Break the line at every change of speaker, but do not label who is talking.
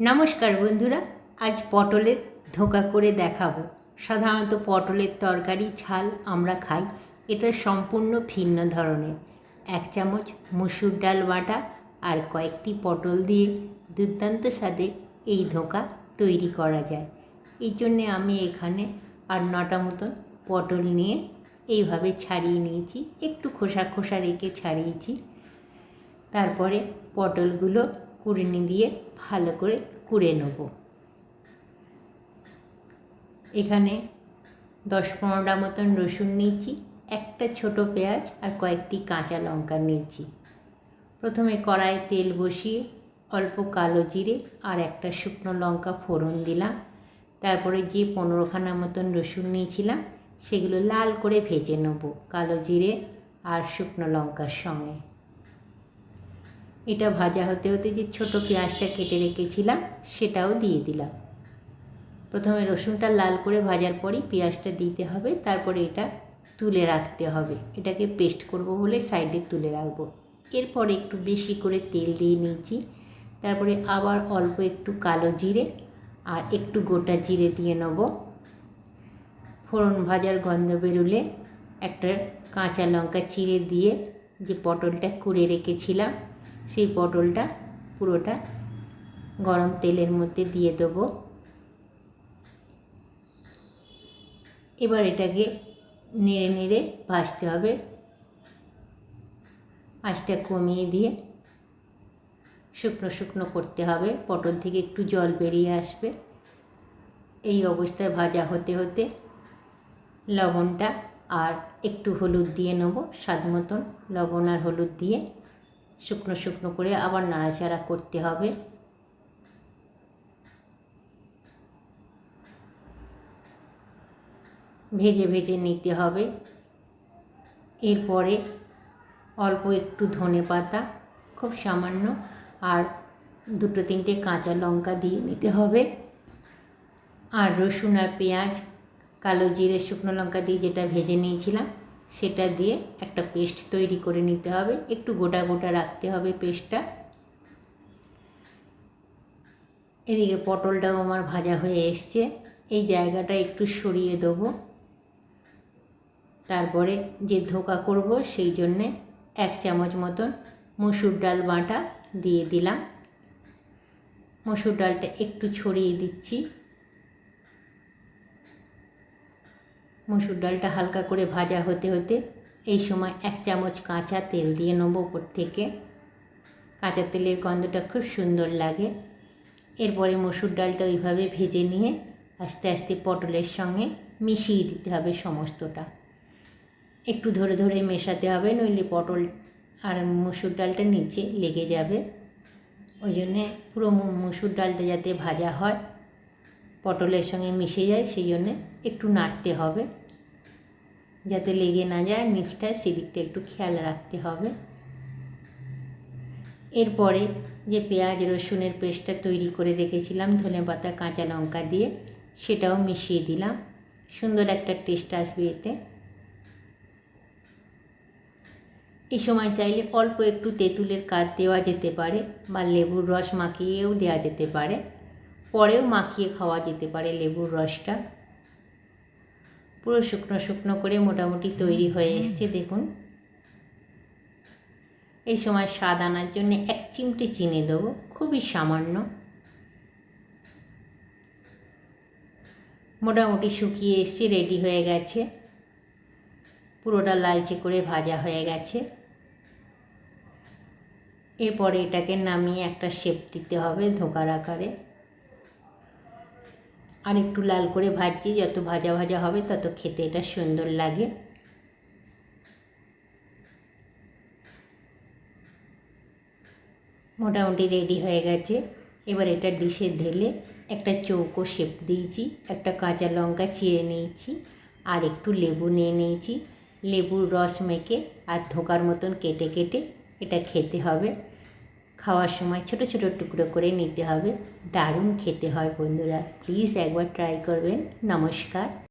নমস্কার বন্ধুরা, আজ পটলের ধোকা করে দেখাবো। সাধারণত পটলের তরকারি, ঝাল আমরা খাই, এটা সম্পূর্ণ ভিন্ন ধরনের। এক চামচ মুসুর ডাল বাটা আর কয়েকটি পটল দিয়ে দুর্দান্ত স্বাদে এই ধোকা তৈরি করা যায়। এই জন্যে আমি এখানে আর নটা মতন পটল নিয়ে এইভাবে ছাড়িয়ে নিয়েছি। একটু খোসা খোসা রেখে ছাড়িয়েছি। তারপরে পটলগুলো কুড়িনি দিয়ে ভালো করে কুড়ে নেব। এখানে দশ পনেরোটা মতন রসুন নিয়েছি, একটা ছোট পেঁয়াজ আর কয়েকটি কাঁচা লঙ্কা নিয়েছি। প্রথমে কড়াইয়ে তেল বসিয়ে অল্প কালো জিরে আর একটা শুকনো লঙ্কা ফোড়ন দিলাম। তারপরে যে পনেরোখানা মতন রসুন নিয়েছিলাম, সেগুলো লাল করে ভেজে নেব কালো জিরে আর শুকনো লঙ্কার সঙ্গে। এটা ভাজা হতে হতে যে ছোট পেঁয়াজটা কেটে রেখেছিলাম, সেটাও দিয়ে দিলাম। প্রথমে রসুনটা লাল করে ভাজার পরই পেঁয়াজটা দিতে হবে, তারপরে এটা তুলে রাখতে হবে। এটাকে পেস্ট করব বলে সাইডে তুলে রাখব। এরপরে একটু বেশি করে তেল দিয়ে নিয়েছি। তারপরে আবার অল্প একটু কালো জিরে আর একটু গোটা জিরে দিয়ে নেব। ফোড়ন ভাজার গন্ধ বেরোলে একটা কাঁচা লঙ্কা চিড়ে দিয়ে যে পটলটা কুড়ে রেখেছিলাম সেই পটলটা পুরোটা গরম তেলের মধ্যে দিয়ে দেবো। এবার এটাকে নেড়ে নেড়ে ভাজতে হবে। আঁচটা কমিয়ে দিয়ে শুকনো শুকনো করতে হবে। পটল থেকে একটু জল বেরিয়ে আসবে। এই অবস্থায় ভাজা হতে হতে লবণটা আর একটু হলুদ দিয়ে নেব। স্বাদ মতন লবণ আর হলুদ দিয়ে শুকনো শুকনো করে আবার নাড়াচাড়া করতে হবে। ভেজে ভেজে নিতে হবে। এরপরে অল্প একটু ধনে পাতা, খুব সামান্য, আর দুটো তিনটে কাঁচা লঙ্কা দিয়ে নিতে হবে। আর রসুন আর পেঁয়াজ, কালো জিরে, শুকনো লঙ্কা দিয়ে যেটা ভেজে নিয়েছিলাম সেটা দিয়ে একটা পেস্ট তৈরি করে নিতে হবে। একটু গোটা গোটা রাখতে হবে পেস্টটা। এদিকে পটলটাও আমার ভাজা হয়ে এসছে। এই জায়গাটা একটু সরিয়ে দেবো। তারপরে যে ধোকা করব সেই জন্যে এক চামচ মতন মসুর ডাল বাটা দিয়ে দিলাম। মসুর ডালটা একটু ছড়িয়ে দিচ্ছি। মসুর ডালটা হালকা করে ভাজা হতে হতে এই সময় এক চামচ কাঁচা তেল দিয়ে নেব ওপর থেকে। কাঁচা তেলের গন্ধটা খুব সুন্দর লাগে। এরপরে মসুর ডালটা ওইভাবে ভেজে নিয়ে আস্তে আস্তে পটলের সঙ্গে মিশিয়ে দিতে হবে সমস্তটা। একটু ধরে ধরে মেশাতে হবে, নইলে পটল আর মসুর ডালটা নিচে লেগে যাবে। ওই জন্যে পুরো মসুর ডালটা যাতে ভাজা হয় পটলের সঙ্গে মিশে যায়, সেই জন্যে একটু নাড়তে হবে। যাতে লেগে না যায় নিচটা সেদিকটা একটু খেয়াল রাখতে হবে। এরপরে যে পেঁয়াজ, রসুনের পেস্টটা তৈরি করে রেখেছিলাম, ধনে পাতা, কাঁচা লঙ্কা দিয়ে, সেটাও মিশিয়ে দিলাম। সুন্দর একটা টেস্ট আসবে এতে। এই সময় চাইলে অল্প একটু তেঁতুলের কাঠ দেওয়া যেতে পারে, বা লেবুর রস মাখিয়েও দেওয়া যেতে পারে। পরেও মাখিয়ে খাওয়া যেতে পারে লেবুর রসটা। পুরো শুকনো শুকনো করে মোটামুটি তৈরি হয়ে এসছে, দেখুন। এই সময় স্বাদ আনার জন্য এক চিমটে চিনি দেবো, খুবই সামান্য। মোটামুটি শুকিয়ে এসছে রেডি হয়ে গেছে। পুরোটা লালচে করে ভাজা হয়ে গেছে। এরপরে এটাকে নামিয়ে একটা শেপ দিতে হবে ধোকার আকারে। আর একটু লাল করে ভাজছি, যত ভাজা ভাজা হবে তত খেতে এটা সুন্দর লাগে। মোটামুটি রেডি হয়ে গেছে। এবার এটা ডিশে ঢেলে একটা চৌকো শেপ দিয়েছি, একটা কাঁচা লঙ্কা চিড়ে নিয়েছি আর একটু লেবু নিয়ে নিয়েছি। লেবুর রস মেখে আর ধোকার মতন কেটে কেটে এটা খেতে হবে। খাওয়ার সময় ছোট ছোট টুকরো করে নিতে হবে। দারুণ খেতে হয় বন্ধুরা। প্লিজ একবার ট্রাই করবেন। নমস্কার।